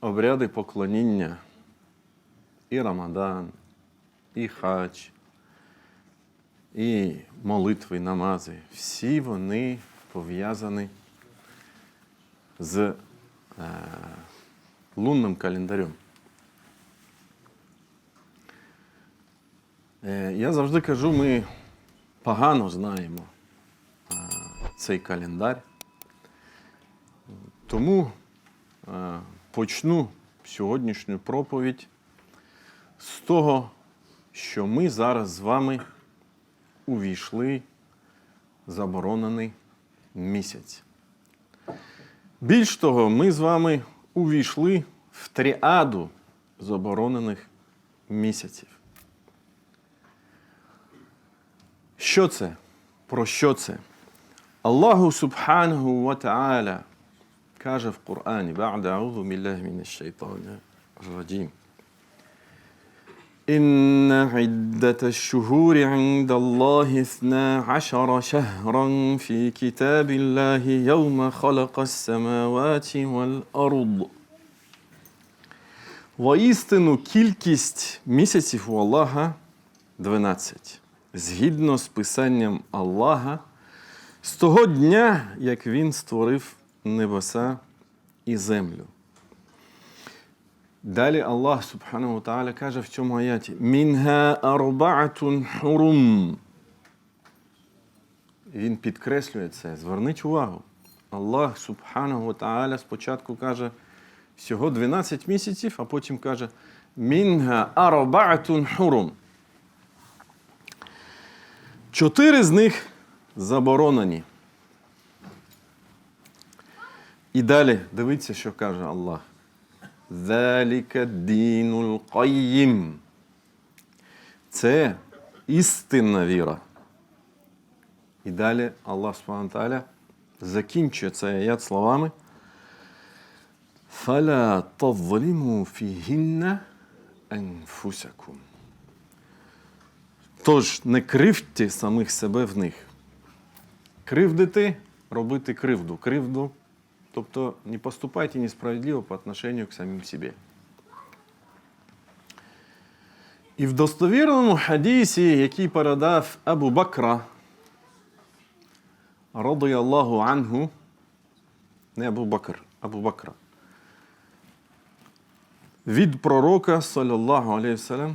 обряди поклоніння, і Рамадан, і хач, і молитви, намази, всі вони пов'язані з е, лунним календарем. Е, я завжди кажу, ми погано знаємо е, цей календар. Тому е, почну сьогоднішню проповідь з того, що ми зараз з вами увійшли в заборонений місяць. Більш того, ми з вами увійшли в тріаду заборонених місяців. Що це? Про що це? Аллаху Субханаху ва Та'аля каже в Кор'ані, بعد أعوذ بالله من الشيطان الرجيم إن عدة الشهور عند الله اثنا عشر شهرا في كتاب الله يوم خلق السماوات والأرض Воістину кількість місяців у Аллаха 12. Згідно з писанням Аллаха, з того дня, як він створив небеса і землю. Далі Аллах Субхану Та'аля каже в цьому аяті: Мінга арбаатун хурум. Він підкреслює це. Зверніть увагу. Аллах Субхану Та'аля спочатку каже всього 12 місяців, а потім каже Мінга арбаатун хурум. Чотири з них заборонені. І далі дивіться, що каже Аллах. Заліка дінул Каїм. Це істинна віра. І далі Аллах Субтитры закінчує цей аят словами. Фаля тазваліму фігінна анфусакум. Тож не кривдьте самих себе в них. Кривдити робити кривду. Кривду Тобто не поступайте несправедливо по отношению к самим себе. І в достовірному хадісі, який передав Абу Бакра, радияллаху анху, не Абу Бакр, Абу Бакра, від пророка, саллаллаху алейхи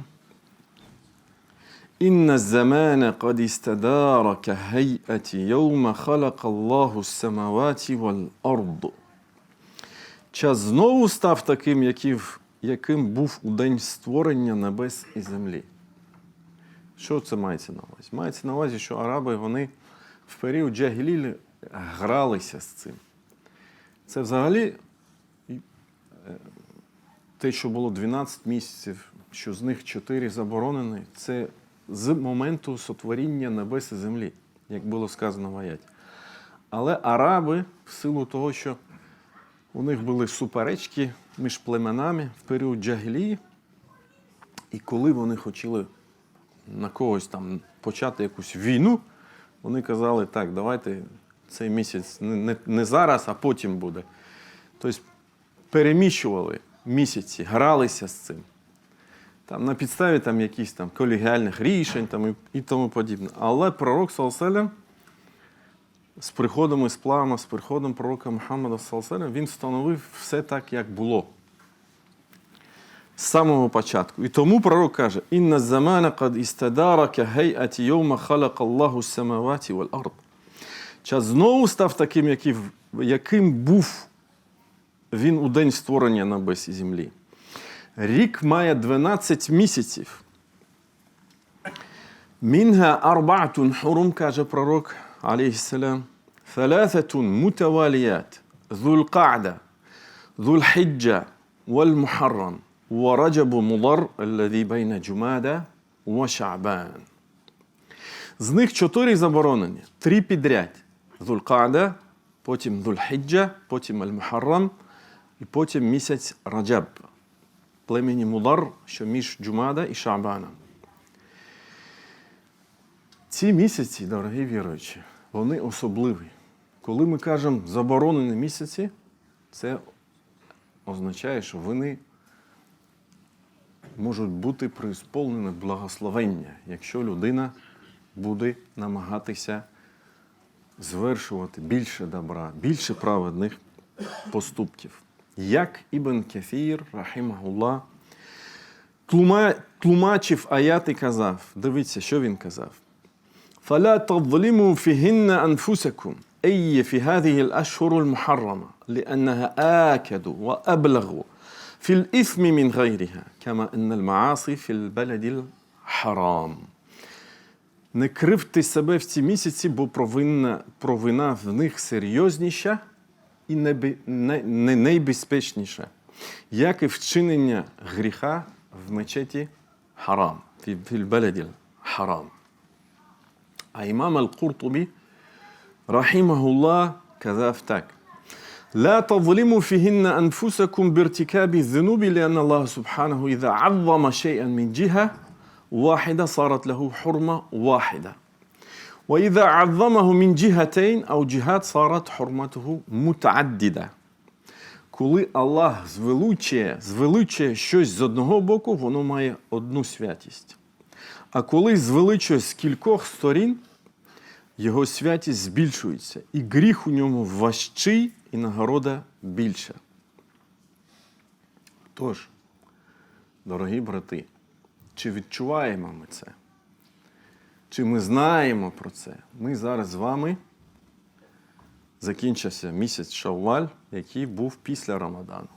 إن الزمان قد استدار كهيئة يوم خلق الله السماوات والأرض. Час знову став таким, яким, яким був у день створення небес і землі. Що це мається на увазі? Мається на увазі, що араби вони в період Джагілілі гралися з цим. Це взагалі е, те, що було 12 місяців, що з них 4 заборонені, це з моменту сотворіння небес і землі, як було сказано в аяті. Але араби, в силу того, що у них були суперечки між племенами в період Джагілії, і коли вони хотіли на когось там почати якусь війну, вони казали, так, давайте цей місяць не, не, зараз, а потім буде. Тобто переміщували місяці, гралися з цим там, на підставі там, якихось там колегіальних рішень там, і, і тому подібне. Але пророк Салселем з приходом Ісплама, з приходом пророка Мухаммада Салселем, він встановив все так, як було. З самого початку. І тому пророк каже: Інна замана кад істадара ка гейаті йома халака Аллаху самаваті вал ард. Час знову став таким, яким був він у день створення небес і землі. Рік має 12 місяців. Мінга арбаатун хурум, каже пророк, алейхіссалям, ثلاثة متواليات ذو القعدة ذو الحجة والمحرم ورجب مضر الذي بين جمادى وشعبان. З них чотири заборонені, три підряд. Зулкада, потім Зульхіджа, потім Аль-Мухаррам і потім місяць Раджаб Племені Мудар, що між Джумада і Шабана. Ці місяці, дорогі віруючі, вони особливі. Коли ми кажемо заборонені місяці, це означає, що вони можуть бути преисполнені благословення, якщо людина буде намагатися звершувати більше добра, більше праведних поступків. Як Ібн Кефір, рахімахулlah, тлума- тлумачив аят і казав, дивіться, що він казав. فلا تظلموا فيهن أنفسكم أي في هذه الأشهر المحرمة لأنها آكد وأبلغ في الإثم من غيرها كما أن المعاصي في البلد الحرام Не кривте себе в ці місяці, бо провина, провина в них серйозніша і небе- не, не найбезпечніша, як і вчинення гріха в мечеті харам, в фільбеледі харам. А імам Ал-Куртубі, рахимахулlah, казав так. لا تظلموا فيهن أنفسكم بارتكاب الذنوب لأن الله سبحانه إذا عظم شيئا من جهة واحدة صارت له حرمة واحدة وإذا عظمه من جهتين أو جهات صارت حرمته متعددة Коли Аллах звеличує, звеличує щось з одного боку, воно має одну святість. А коли звеличує з кількох сторін, його святість збільшується, і гріх у ньому важчий, і нагорода більша. Тож, дорогі брати, чи відчуваємо ми це? Чи ми знаємо про це? Ми зараз з вами закінчився місяць Шавваль, який був після Рамадану.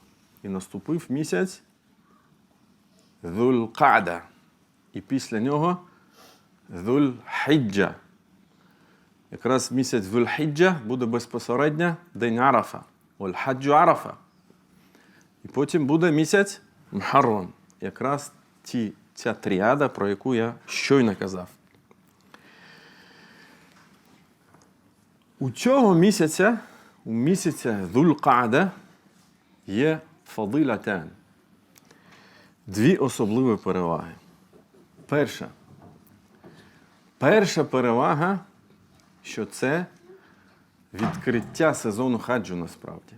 І наступив місяць Dhul-Qa'da. І після нього Dhul-Hijja. Якраз місяць Dhul-Hijja буде безпосередньо День Арафа. Валь-Хаджу Арафа. І потім буде місяць Мхаррам. Якраз ті, ця тріада, про яку я щойно казав. У цього місяця, у місяця Dhul-Qa'da є фадилатан. Дві особливі переваги. Перша. Перша перевага, що це відкриття сезону хаджу насправді.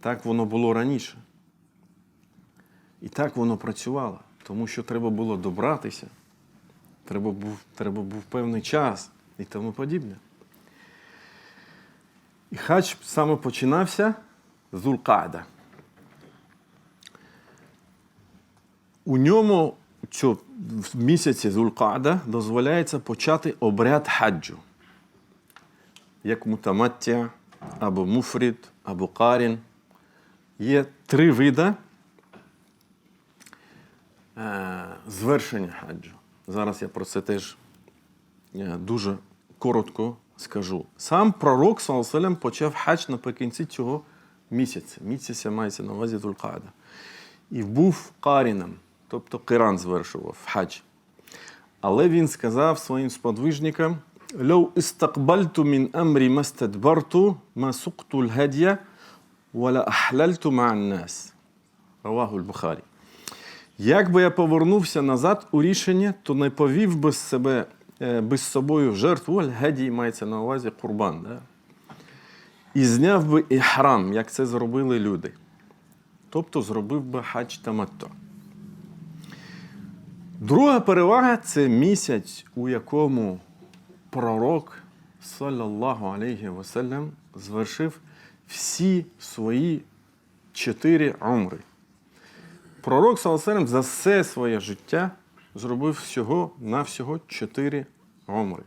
Так воно було раніше. І так воно працювало, тому що треба було добратися, треба був, треба був певний час і тому подібне. І хадж саме починався з Улкада. У ньому цю, в місяці Зулкада дозволяється почати обряд хаджу, як мутамаття, або муфрід, або карін. Є три види е, звершення хаджу. Зараз я про це теж е, дуже коротко скажу. Сам пророк Саласалям почав хадж наприкінці цього місяця. Місяця мається на увазі Зулкада. І був каріном, тобто Киран звершував хадж. Але він сказав своїм сподвижникам: «Лоу істакбальту мін амрі мастадбарту ма сукту вала ахлальту ма'ан нас». Раваху al-Бухарі. Як би я повернувся назад у рішення, то не повів би з себе без собою жертву, аль-гадій мається на увазі курбан, да? і зняв би іхрам, як це зробили люди. Тобто зробив би хадж таматто. Друга перевага це місяць, у якому пророк, саллаллаху алейхі ваsallam, звершив всі свої чотири умри. Пророк Саласалем за все своє життя зробив всього на всього чотири умри.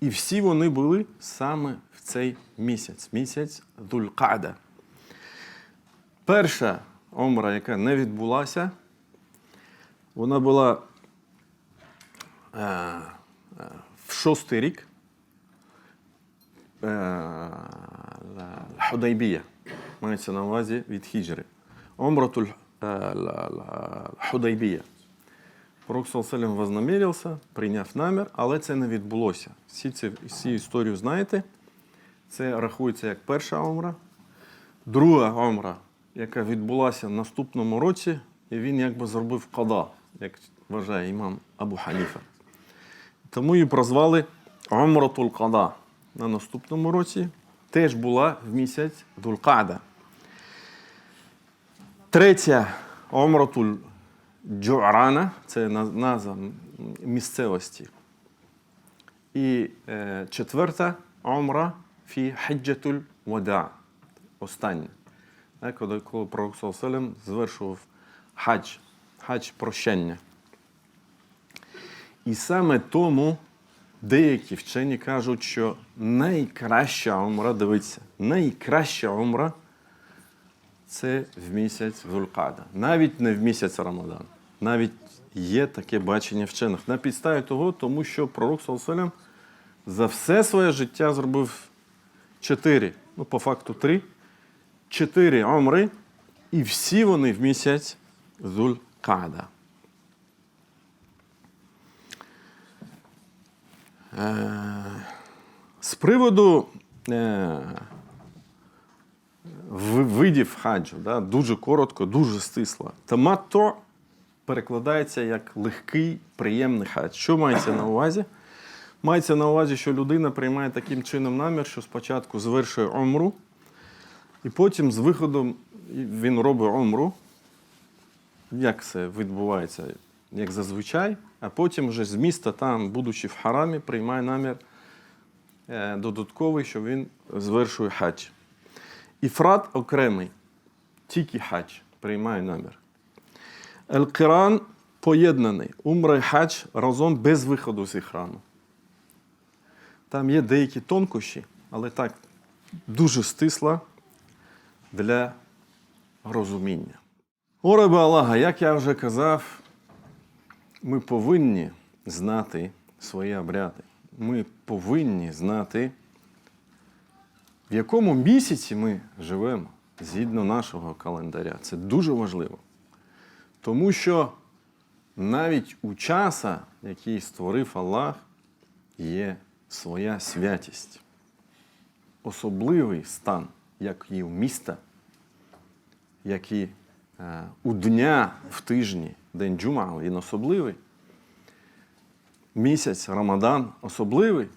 І всі вони були саме в цей місяць, місяць Дулькада. Перша омра, яка не відбулася, вона була е, е, в шостий рік е, Худайбія. Мається на увазі від хіджри. Омратуль е, Худайбія. Пророк Салсалем вознамірився, прийняв намір, але це не відбулося. Всі ці історію знаєте. Це рахується як перша омра. Друга омра, яка відбулася в наступному році, і він якби зробив када, як вважає імам Абу Ханіфа. Тому її прозвали Умратул Када. На наступному році теж була в місяць Дулкада. Третя Омратуль Джуарана це назва місцевості. І е, четверта Омра фі Хіджатуль Вада. Остання. Коли, пророк Салам звершував хадж, хадж прощення. І саме тому деякі вчені кажуть, що найкраща умра, дивіться, найкраща умра це в місяць Вулкада. Навіть не в місяць Рамадан. Навіть є таке бачення вчених. На підставі того, тому що пророк Салам за все своє життя зробив чотири, ну по факту три, чотири омри, і всі вони в місяць Зуль-Када. Е, З приводу е, видів хаджу, да, дуже коротко, дуже стисло. Таматто перекладається як легкий, приємний хадж. Що мається на увазі? Мається на увазі, що людина приймає таким чином намір, що спочатку звершує омру, і потім з виходом він робить омру. Як це відбувається, як зазвичай, а потім вже з міста, там, будучи в харамі, приймає намір е, додатковий, що він звершує хадж. Іфрат окремий, тільки хадж приймає намір. Ель-Киран поєднаний, умра і хадж разом без виходу з іхрану. Там є деякі тонкощі, але так дуже стисла для розуміння. О, раби Аллаха, як я вже казав, ми повинні знати свої обряди. Ми повинні знати, в якому місяці ми живемо згідно нашого календаря. Це дуже важливо. Тому що навіть у часа, який створив Аллах, є своя святість, особливий стан, як і у міста, як і е, у дня в тижні, день Джума, він особливий. Місяць Рамадан особливий,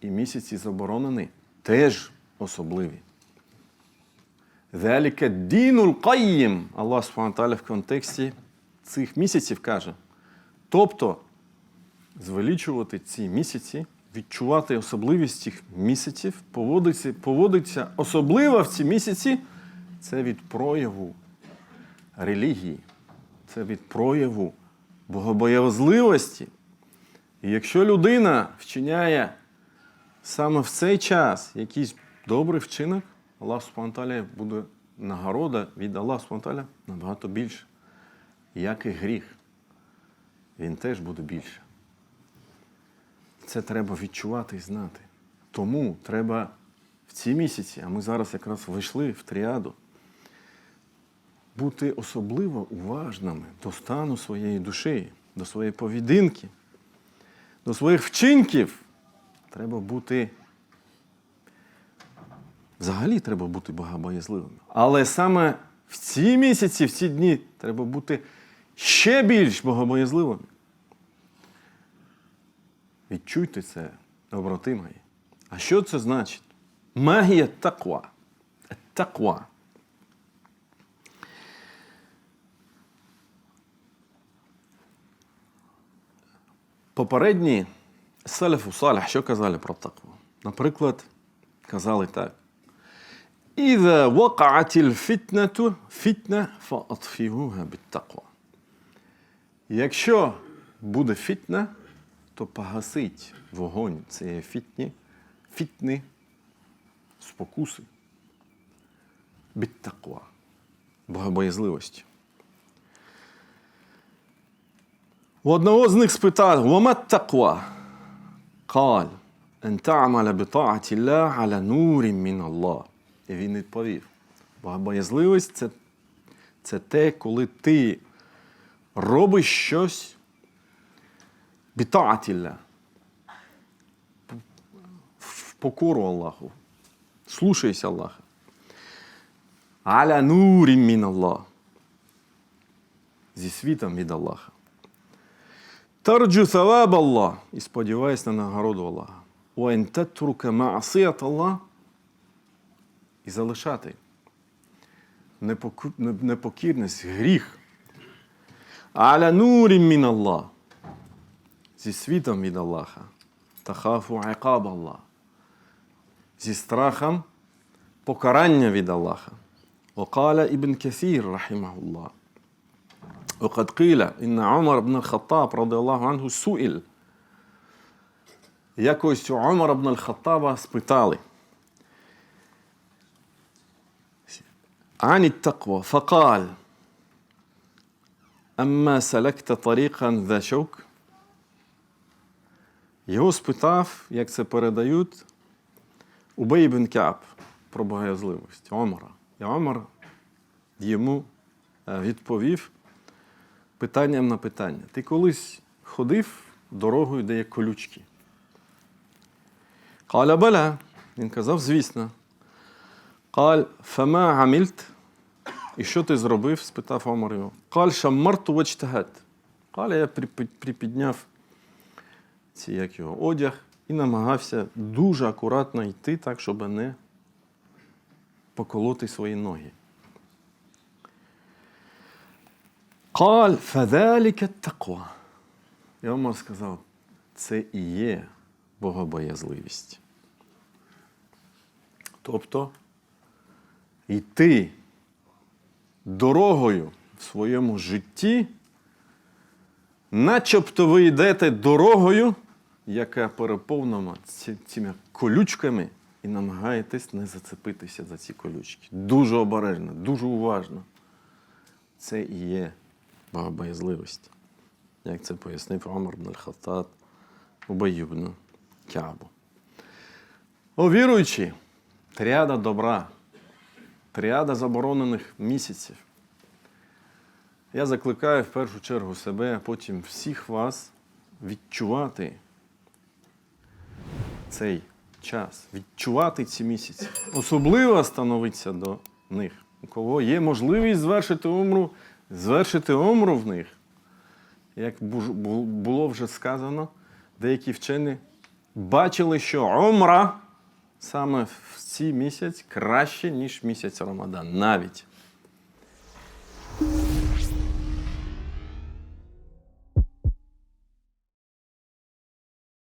і місяці заборонені теж особливі. Велике дінул Аллах Субхану в контексті цих місяців каже. Тобто звеличувати ці місяці, відчувати особливість цих місяців, поводитися, поводитися особливо в ці місяці, це від прояву релігії, це від прояву богобоязливості. І якщо людина вчиняє саме в цей час якийсь добрий вчинок, Аллах Субхану буде нагорода від Аллаха Субхану набагато більше. Як і гріх, він теж буде більше. Це треба відчувати і знати. Тому треба в ці місяці, а ми зараз якраз вийшли в тріаду, бути особливо уважними до стану своєї душі, до своєї поведінки, до своїх вчинків. Треба бути. Взагалі треба бути богобоязливими. Але саме в ці місяці, в ці дні треба бути ще більш богобоязливими. Відчуйте це, доброти мої. А що це значить? Магія таква. Таква. Попередні салафу салях, що казали про такву? Наприклад, казали так. إذا وقعت الفتنة فتنة فأطفئوها بالتقوى. Якщо буде фітна, то погасить вогонь цієї фітні, фітни, спокуси, біттаква, богобоязливості. У одного з них спитав, وما التقوى؟ قال أن تعمل بطاعة الله على نور من الله. І він відповів: Богобоязливість це, це те, коли ти робиш щось бітательне. В покору Аллаху. Слушайся Аллаха. Аля нурім мін Аллах. Зі світом від Аллаха. Тарджу саваб Аллах. І сподіваюся на нагороду Аллаха. Уентетрука маасият Аллах і залишати непоку- не- непокірність, гріх. Аля нурі мін Аллах. Зі світом від Аллаха. Тахафу айкаб Аллах. Зі страхом покарання від Аллаха. وقال ابن كثير رحمه الله وقد قيل إن عمر بن الخطاب رضي الله عنه سئل Якось у Умара бн аль-Хаттаба спитали عن التقوى فقال أما سلكت طريقا ذا شوك Його спитав, як це передають, Убей бен Кааб про богоязливість Омара. І Омар йому е, відповів питанням на питання. Ти колись ходив дорогою, де є колючки? Каля Баля. Він казав, звісно. Каль фама амільт. І що ти зробив? спитав Омар його. Каль шаммарту вачтагат. Каля я припідняв ці, як його, одяг і намагався дуже акуратно йти так, щоб не поколоти свої ноги. Каль фадаліка таква. І Омар сказав, це і є богобоязливість. Тобто йти дорогою в своєму житті, начебто ви йдете дорогою, яка переповнена цими колючками, і намагаєтесь не зацепитися за ці колючки. Дуже обережно, дуже уважно. Це і є богобоязливість. Як це пояснив Омар бн аль-Хаттаб Кябу. О віруючі, тріада добра, тріада заборонених місяців. Я закликаю в першу чергу себе, а потім всіх вас відчувати цей час, відчувати ці місяці. Особливо становитися до них. У кого є можливість звершити умру, звершити умру в них. Як було вже сказано, деякі вчені бачили, що умра саме в цей місяць краще, ніж місяць Рамадан. Навіть.